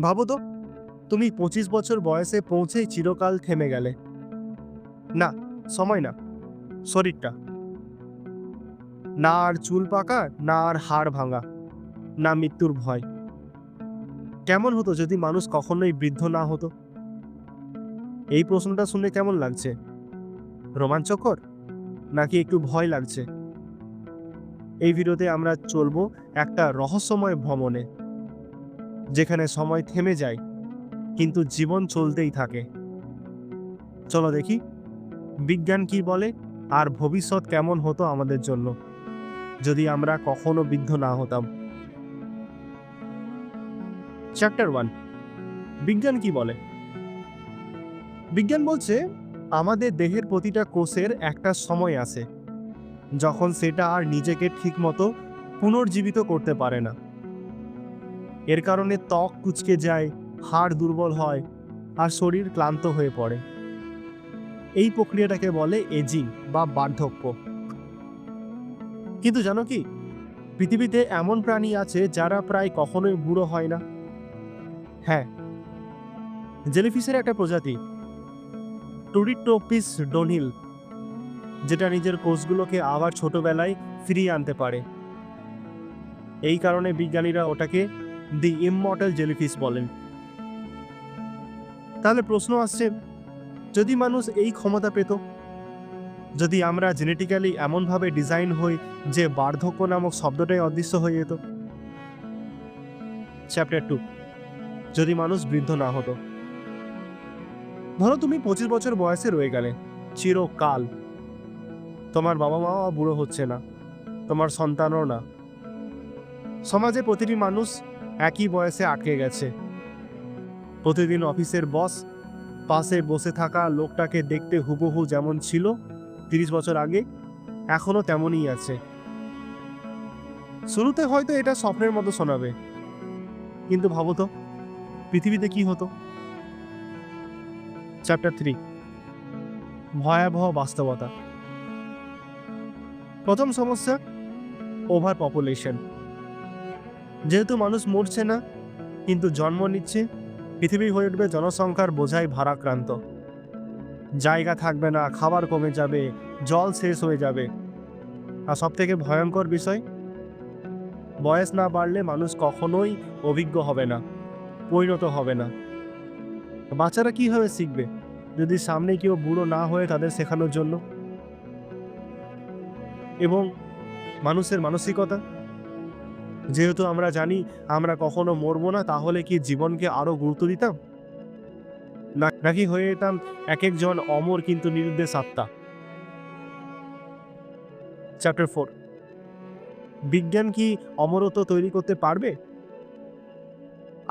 ভাবো তো, তুমি পঁচিশ বছর বয়সে পৌঁছেই চিরকাল থেমে গেলে। না, সময় না, শরীরটা। না আর চুল পাকা, না আর হাড় ভাঙা, না মৃত্যুর ভয়। কেমন হতো যদি মানুষ কখনোই বৃদ্ধ না হতো? এই প্রশ্নটা শুনে কেমন লাগছে? রোমাঞ্চকর? নাকি একটু ভয় লাগছে? এই ভিডিওতে আমরা চলবো একটা রহস্যময় ভ্রমণে। যেখানে সময় থেমে যায়, কিন্তু জীবন চলতেই থাকে। চলো দেখি, বিজ্ঞান কি বলে আর ভবিষ্যৎ কেমন হতো আমাদের জন্য, যদি আমরা কখনো বৃদ্ধ না হতাম। চ্যাপ্টার ওয়ান বিজ্ঞান কি বলে? বিজ্ঞান বলছে, আমাদের দেহের প্রতিটা কোষের একটা সময় আছে, যখন সেটা আর নিজেকে ঠিকমতো পুনর্জীবিত করতে পারে না। এর কারণে ত্বক কুচকে যায়, হাড় দুর্বল হয় আর শরীর ক্লান্ত হয়ে পড়ে। এই প্রক্রিয়াটাকে বলে এজিং বা বার্ধক্য। কিন্তু জানো কি? পৃথিবীতে এমন প্রাণী আছে যারা প্রায় কখনোই বুড়ো হয় না। হ্যাঁ। জেলিফিশের একটা প্রজাতি টুরিটোপিস ডোনিল যেটা নিজের কোষগুলোকে আবার ছোটবেলায় ফিরিয়ে আনতে পারে। এই কারণে বিজ্ঞানীরা ওটাকে দি ইমমর্টাল জেলিফিশ বলেন। তাহলে প্রশ্ন আসছে, যদি মানুষ এই ক্ষমতা পেত, যদি আমরা জেনেটিক্যালি এমনভাবে ডিজাইন হই যে বার্ধক্য নামক শব্দটাই অদৃশ্য হয়ে যেত? চ্যাপ্টার টু যদি মানুষ বৃদ্ধ না হতো। ধরো তুমি পঁচিশ বছর বয়সে রয়ে গেলে, চিরকাল। তোমার বাবা মাও বুড়ো হচ্ছে না, তোমার সন্তানও না। সমাজে প্রতিটি মানুষ একই বয়সে আটকে গেছে। প্রতিদিন অফিসের বস পাশে বসে থাকা লোকটাকে দেখতে হুবহু যেমন ছিল, তিরিশ বছর আগে এখনও তেমনই আছে। শুরুতে হয়তো এটা স্বপ্নের মতো শোনাবে। কিন্তু ভাবো তো, পৃথিবীতে কি হতো? চ্যাপ্টার থ্রি ভয়াবহ বাস্তবতা। প্রথম সমস্যা ওভার পপুলেশন যেহেতু মানুষ মরছে না, কিন্তু জন্ম নিচ্ছে, পৃথিবী হয়ে উঠবে জনসংখ্যার বোঝায় ভারাক্রান্ত। জায়গা থাকবে না, খাবার কমে যাবে, জল শেষ হয়ে যাবে। আর সব থেকে ভয়ঙ্কর বিষয়, বয়স না বাড়লে মানুষ কখনোই অভিজ্ঞ হবে না, পরিণত হবে না। বাচ্চারা কীভাবে শিখবে, যদি সামনে কেউ বুড়ো না হয়ে তাদের শেখানোর জন্য? এবং মানুষের মানসিকতা? যেহেতু আমরা জানি আমরা কখনো মরবো না, তাহলে কি জীবনকে আরও গুরুত্ব দিতাম? নাকি হয়ে যেতাম এক একজন অমর কিন্তু নিরুদ্দেশ আত্মা? চ্যাপ্টার ফোর বিজ্ঞান কি অমরত্ব তৈরি করতে পারবে?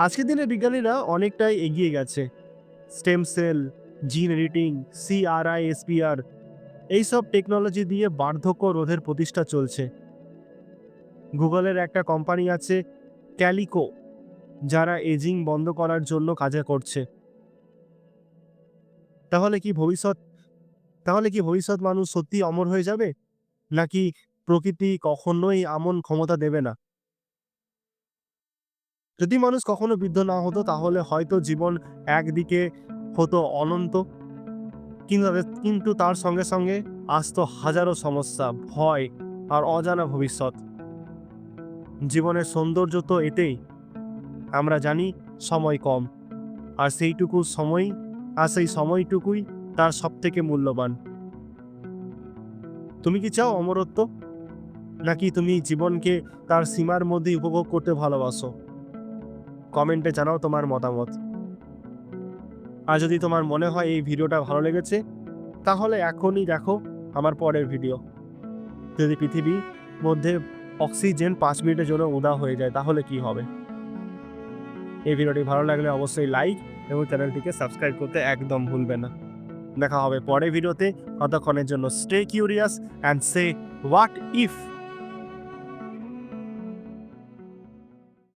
আজকের দিনে বিজ্ঞানীরা অনেকটাই এগিয়ে গেছে। Stem cell gene editing CRISPR এইসব টেকনোলজি দিয়ে বার্ধক্য রোধের প্রতিষ্ঠা চলছে। গুগলের একটা কোম্পানি আছে ক্যালিকো, যারা এজিং বন্ধ করার জন্য কাজে করছে। তাহলে কি ভবিষ্যৎ, তাহলে কি ভবিষ্যৎ মানুষ সত্যি অমর হয়ে যাবে? নাকি প্রকৃতি কখনোই এমন ক্ষমতা দেবে না? যদি মানুষ কখনো বৃদ্ধ না হতো, তাহলে হয়তো জীবন একদিকে হতো অনন্ত কিন্তু কিন্তু তার সঙ্গে সঙ্গে আসতো হাজারো সমস্যা, ভয় আর অজানা ভবিষ্যৎ। জীবনের সৌন্দর্য তো এতেই। আমরা জানি সময় কম, আর সেইটুকু সময়, আর সেই সময়টুকুই তার সব থেকে মূল্যবান। তুমি কি চাও, অমরত্ব? নাকি তুমি জীবনকে তার সীমার মধ্যেই উপভোগ করতে ভালোবাসো? কমেন্টে জানাও তোমার মতামত। আর যদি তোমার মনে হয় এই ভিডিওটা ভালো লেগেছে, তাহলে এখনই দেখো আমার পরের ভিডিও। যদি পৃথিবীর মধ্যে অক্সিজেন পাঁচ মিনিটের জন্য উদা হয়ে যায়, তাহলে কি হবে? এই ভিডিওটি ভালো লাগলে অবশ্যই লাইক এবং চ্যানেলটিকে সাবস্ক্রাইব করতে একদম ভুলবে না। দেখা হবে পরের ভিডিওতে, ততক্ষণের জন্য stay curious and say what if